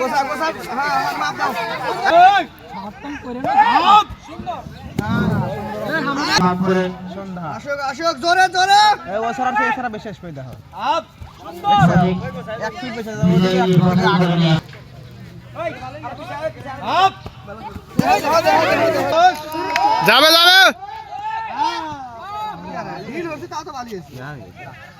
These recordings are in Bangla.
গোসা গোসা হ্যাঁ আমার মাপ দাও আসুক আসুক জোরে জোরে ও সারা থেকে সারা বিশেষ করে দেখো এক ফিট বেশি যাবে যাবে চোদ্দ সাইন চোদ্দ সাইন কি এক সাইডে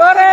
আরে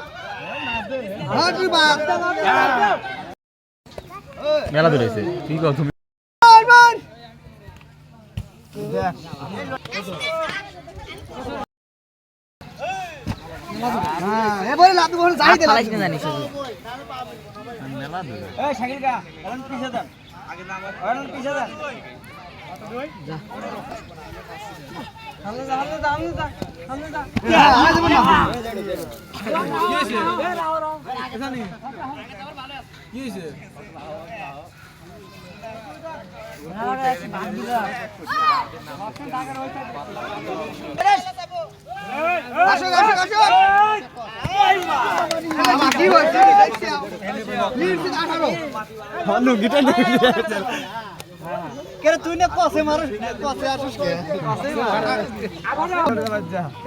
মেলা ধরেছে কি কও তুমি? মার হ্যাঁ আগে আসুক আসুক আসুক আমার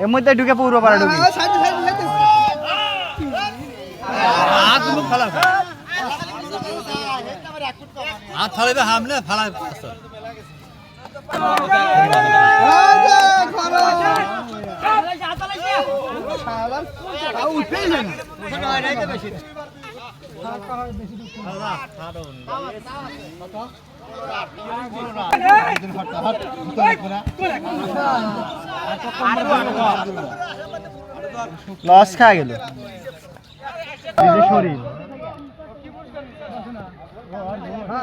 এর মধ্যে ঢুকে পূর্ব পাড়া ঢুকি হাত ফালাইবে হামলে ফালাই উঠেই যায় না লস খা গেল শরীর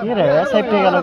রে সেফটি গেল